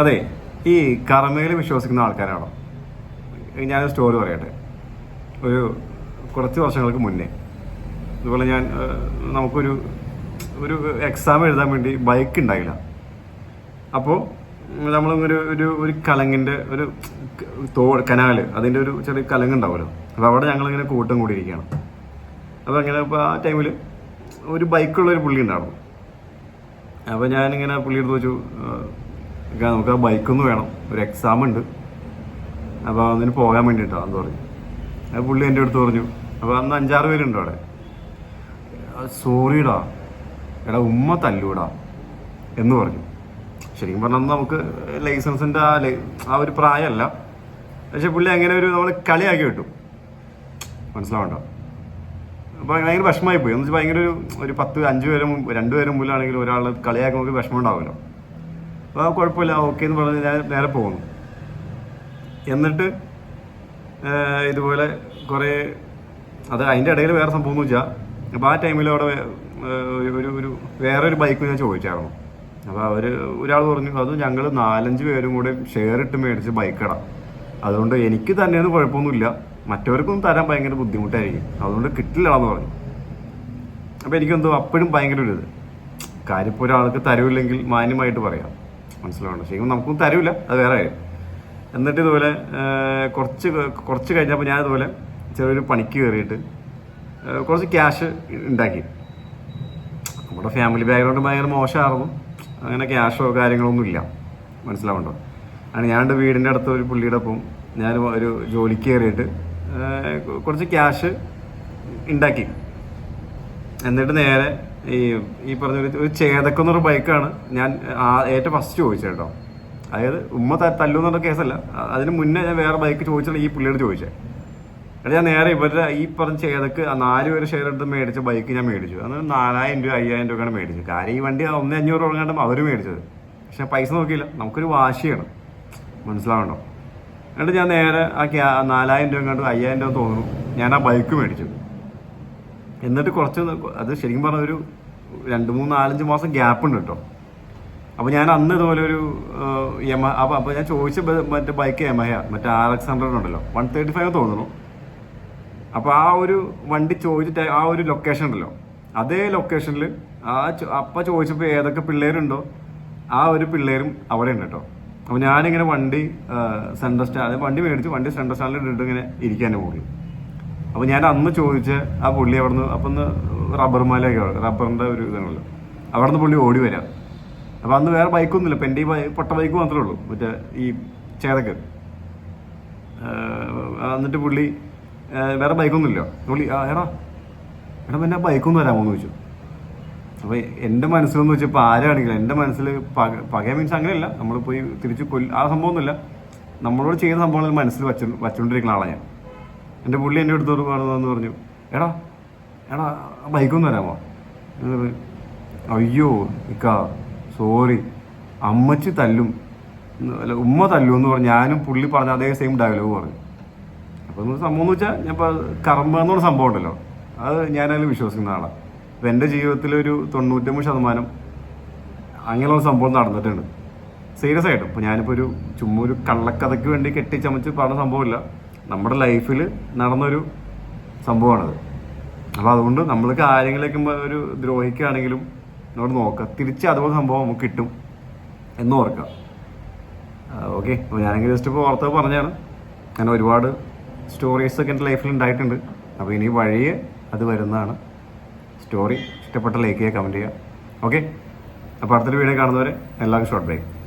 അതെ ഈ കർമ്മയിൽ വിശ്വസിക്കുന്ന ആൾക്കാരാണോ? ഞാനൊരു സ്റ്റോറി പറയട്ടെ. ഒരു കുറച്ച് വർഷങ്ങൾക്ക് മുന്നേ. അതുപോലെ ഞാൻ നമുക്കൊരു ഒരു എക്സാം എഴുതാൻ വേണ്ടി ബൈക്ക് ഉണ്ടായില്ല. അപ്പോൾ നമ്മൾ ഒരു ഒരു കലങ്ങിന്റെ ഒരു തോ കനാല് അതിന്റെ ഒരു ചെറിയ കലങ്ങ് ഉണ്ടാവുമല്ലോ. അപ്പോൾ അവിടെ ഞങ്ങളിങ്ങനെ കൂട്ടം കൂടിയിരിക്കുകയാണ്. അപ്പോൾ അങ്ങനെ ഇപ്പോൾ ആ ടൈമിൽ ഒരു ബൈക്കുള്ള ഒരു പുള്ളി ഉണ്ടായിരുന്നു. അപ്പോൾ ഞാനിങ്ങനെ പുള്ളിയെടുത്ത് ചോദിച്ചു "ഏഹ്, ഇക്ക, നമുക്ക് ആ ബൈക്കൊന്ന് വേണം. ഒരു എക്സാം ഉണ്ട്. അപ്പോൾ അതിന് പോകാൻ വേണ്ടിയിട്ടാണ് എന്ന് പറഞ്ഞു. അത് പുള്ളി എന്റെ അടുത്ത് പറഞ്ഞു. അപ്പോൾ അന്ന് അഞ്ചാറ് പേരുണ്ട് അവിടെ. സോറിടാ എടാ ഉമ്മ തല്ലൂടാ എന്ന് പറഞ്ഞു. ശരിക്കും പറഞ്ഞാൽ നമുക്ക് ലൈസൻസിന്റെ ആ ആ ഒരു പ്രായമല്ല. പക്ഷെ പുള്ളി അങ്ങനെ ഒരു നമ്മൾ കളിയാക്കി വിട്ടു. മനസ്സിലാവണ്ടോ? അപ്പോൾ ഭയങ്കര വിഷമമായി പോയി. എന്ന് വെച്ചാൽ ഭയങ്കര ഒരു ഒരു പത്ത് അഞ്ച് പേരും രണ്ട് പേരും മുമ്പിലാണെങ്കിൽ ഒരാൾ കളിയാക്കുമ്പോൾ വിഷമം ഉണ്ടാവുമല്ലോ. അപ്പോൾ കുഴപ്പമില്ല ഓക്കെ എന്ന് പറഞ്ഞ് ഞാൻ നേരെ പോകുന്നു. എന്നിട്ട് ഇതുപോലെ കുറേ അത് അതിന്റെ ഇടയിൽ വേറെ സംഭവം എന്ന് വെച്ചാൽ അപ്പോൾ ആ ടൈമിൽ അവിടെ ഒരു ഒരു വേറൊരു ബൈക്ക് ഞാൻ ചോദിച്ചായിരുന്നു. അപ്പോൾ അവർ ഒരാൾ പറഞ്ഞു അത് ഞങ്ങൾ നാലഞ്ച് പേരും കൂടെ ഷെയർ ഇട്ട് മേടിച്ച് ബൈക്കടാ അതുകൊണ്ട് എനിക്ക് തന്നെയൊന്നും കുഴപ്പമൊന്നുമില്ല. മറ്റവർക്കൊന്നും തരാൻ ഭയങ്കര ബുദ്ധിമുട്ടായിരിക്കും. അതുകൊണ്ട് കിട്ടില്ല എന്ന് പറഞ്ഞു. അപ്പോൾ എനിക്കെന്തോ അപ്പോഴും ഭയങ്കര ഒരു ഇത്. കാര്യം ഇപ്പോൾ ഒരാൾക്ക് തരവില്ലെങ്കിൽ മാന്യമായിട്ട് പറയാം. മനസ്സിലാവണം ശരിക്കും നമുക്കും തരൂല അത് വേറെ കാര്യം. എന്നിട്ട് ഇതുപോലെ കുറച്ച് കുറച്ച് കഴിഞ്ഞപ്പോൾ ഞാൻ ഇതുപോലെ ചെറിയൊരു പണിക്ക് കയറിയിട്ട് കുറച്ച് ക്യാഷ് ഉണ്ടാക്കി. നമ്മുടെ ഫാമിലി ബാക്ക്ഗ്രൗണ്ട് ഭയങ്കര മോശമായിരുന്നു. അങ്ങനെ ക്യാഷോ കാര്യങ്ങളൊന്നും ഇല്ല. മനസ്സിലാവണ്ടോ അങ്ങനെ ഞാൻ എന്റെ വീടിന്റെ അടുത്ത് ഒരു പുള്ളിയുടെ ഒപ്പം ഞാൻ ഒരു ജോലിക്ക് കയറിയിട്ട് കുറച്ച് ക്യാഷ് ഉണ്ടാക്കി. എന്നിട്ട് നേരെ ഈ ഈ പറഞ്ഞ ഒരു- ചേതക്കെന്നൊരു ബൈക്കാണ്. ഞാൻ ഏറ്റവും ഫസ്റ്റ് ചോദിച്ചത് കേട്ടോ. അതായത് ഉമ്മ തല്ലു എന്നുള്ള കേസല്ല. അതിന് മുന്നേ ഞാൻ വേറെ ബൈക്ക് ചോദിച്ചാണ് ഈ പുള്ളിയോട് ചോദിച്ചത് എന്നിട്ട് ഞാൻ നേരെ ഇവരുടെ ഈ പറഞ്ഞ ചേതക്ക് നാല് പേര് ഷെയർ എടുത്ത് മേടിച്ച ബൈക്ക് ഞാൻ മേടിച്ചു. അന്ന് നാലായിരം രൂപ അയ്യായിരം രൂപയാണ് മേടിച്ചത്. കാര്യം ഈ വണ്ടി ഒന്നേ അഞ്ഞൂറ് തുടങ്ങാണ്ട് അവർ മേടിച്ചത്. പക്ഷെ പൈസ നോക്കിയില്ല. നമുക്കൊരു വാശിയാണ്. മനസ്സിലാവണ്ടോ എന്നിട്ട് ഞാൻ നേരെ ആ നാലായിരം രൂപ കണ്ടു അയ്യായിരം രൂപ തോന്നുന്നു. ഞാൻ ആ ബൈക്ക് മേടിച്ചു. എന്നിട്ട് കുറച്ച് അത് ശരിക്കും പറഞ്ഞ ഒരു രണ്ട് മൂന്ന് നാലഞ്ച് മാസം ഗ്യാപ്പ് ഉണ്ട് കേട്ടോ. അപ്പോൾ ഞാൻ അന്ന് ഇതുപോലെ ഒരു യമ അപ്പോൾ ഞാൻ ചോദിച്ച മറ്റേ ബൈക്ക് യമഹ മറ്റേ ആർ എക്സ് ഹൺഡ്രഡ് ഉണ്ടല്ലോ വൺ തേർട്ടി ഫൈവ് തോന്നുന്നു. അപ്പോൾ ആ ഒരു വണ്ടി ചോദിച്ചിട്ട് ആ ഒരു ലൊക്കേഷൻ ഉണ്ടല്ലോ അതേ ലൊക്കേഷനിൽ ആ അപ്പ ചോദിച്ചപ്പോൾ ഏതൊക്കെ പിള്ളേരുണ്ടോ ആ ഒരു പിള്ളേരും അവിടെ ഉണ്ട് കേട്ടോ. അപ്പോൾ ഞാനിങ്ങനെ വണ്ടി സെൻട്രൽ സ്റ്റാൻഡ് വണ്ടി മേടിച്ച് വണ്ടി സെൻട്രൽ സ്റ്റാൻഡിൽ ഇട്ടിട്ട് ഇങ്ങനെ ഇരിക്കാൻ പോകും അപ്പോൾ ഞാൻ അന്ന് ചോദിച്ച ആ പുള്ളി അവിടുന്ന് അപ്പം ഒന്ന് റബ്ബർ മലയൊക്കെ റബ്ബറിന്റെ ഒരു ഇതാണല്ലോ. അവിടുന്ന് പുള്ളി ഓടി വരാം. അപ്പോൾ അന്ന് വേറെ ബൈക്കൊന്നുമില്ല ഇപ്പം എന്റെ ഈ പൊട്ട ബൈക്ക് മാത്രമേ ഉള്ളൂ മറ്റേ ഈ ചേതക്ക്. എന്നിട്ട് പുള്ളി വേറെ ബൈക്കൊന്നുമില്ല പുള്ളി എടാ എടാ പിന്നെ ബൈക്കൊന്നും വരാമോ എന്ന് ചോദിച്ചു. അപ്പോൾ എന്റെ മനസ്സിലെന്ന് വെച്ചപ്പോൾ ആരാണെങ്കിലും എന്റെ മനസ്സിൽ പക മീൻസ് അങ്ങനെയല്ല. നമ്മൾ പോയി തിരിച്ച് കൊല്ല ആ സംഭവമൊന്നുമില്ല. നമ്മളോട് ചെയ്യുന്ന സംഭവങ്ങൾ മനസ്സിൽ വച്ചു വച്ചുകൊണ്ടിരിക്കുന്ന ആളാണ് ഞാൻ. എന്റെ പുള്ളി എന്റെ അടുത്തോട് കാണുന്നതെന്ന് പറഞ്ഞു. എടാ എടാ ബൈക്കൊന്നും പറഞ്ഞു, അയ്യോ ഇക്ക സോറി അമ്മച്ചി തല്ലും. അല്ല ഉമ്മ തല്ലും എന്ന് പറഞ്ഞു. ഞാനും പുള്ളി പറഞ്ഞ അതേ സെയിം ഡയലോഗ് പറഞ്ഞു. അപ്പോൾ സംഭവം എന്ന് വെച്ചാൽ ഞാൻ ഇപ്പോൾ കർമ്മ എന്നുള്ള സംഭവം ഉണ്ടല്ലോ. അത് ഞാനതിൽ വിശ്വസിക്കുന്ന ആളാണ് അപ്പം എന്റെ ജീവിതത്തിൽ ഒരു തൊണ്ണൂറ്റൊമ്പത് ശതമാനം അങ്ങനെയുള്ള സംഭവം നടന്നിട്ടുണ്ട്. സീരിയസ് ആയിട്ടും. ഇപ്പോൾ ഞാനിപ്പോൾ ഒരു ചുമ്മാ ഒരു കള്ളക്കഥയ്ക്ക് വേണ്ടി കെട്ടിച്ചമച്ച് പറഞ്ഞ സംഭവമില്ല. നമ്മുടെ ലൈഫിൽ നടന്നൊരു സംഭവമാണത്. അപ്പോൾ അതുകൊണ്ട് നമ്മൾ കാര്യങ്ങളിലേക്ക് ഒരു ദ്രോഹിക്കുകയാണെങ്കിലും നമ്മൾ നോക്കുക തിരിച്ച് അതുപോലെ സംഭവം നമുക്ക് കിട്ടും എന്ന് ഓർക്കുക ഓക്കെ. അപ്പോൾ ഞാനെങ്കിൽ ജസ്റ്റ് ഇപ്പോൾ ഓർത്തത് പറഞ്ഞാണ് ഞാൻ ഒരുപാട് സ്റ്റോറീസ് ഒക്കെ എന്റെ ലൈഫിൽ ഉണ്ടായിട്ടുണ്ട്. അപ്പോൾ ഇനി വഴിയെ അത് വരുന്നതാണ്. സ്റ്റോറി ഇഷ്ടപ്പെട്ട ലൈക്ക് ചെയ്യുക കമന്റ് ചെയ്യുക. ഓക്കെ. അപ്പോൾ അടുത്തൊരു വീഡിയോ കാണുന്നവരെ എല്ലാവർക്കും ഷോർട്ട് ബ്രേക്ക്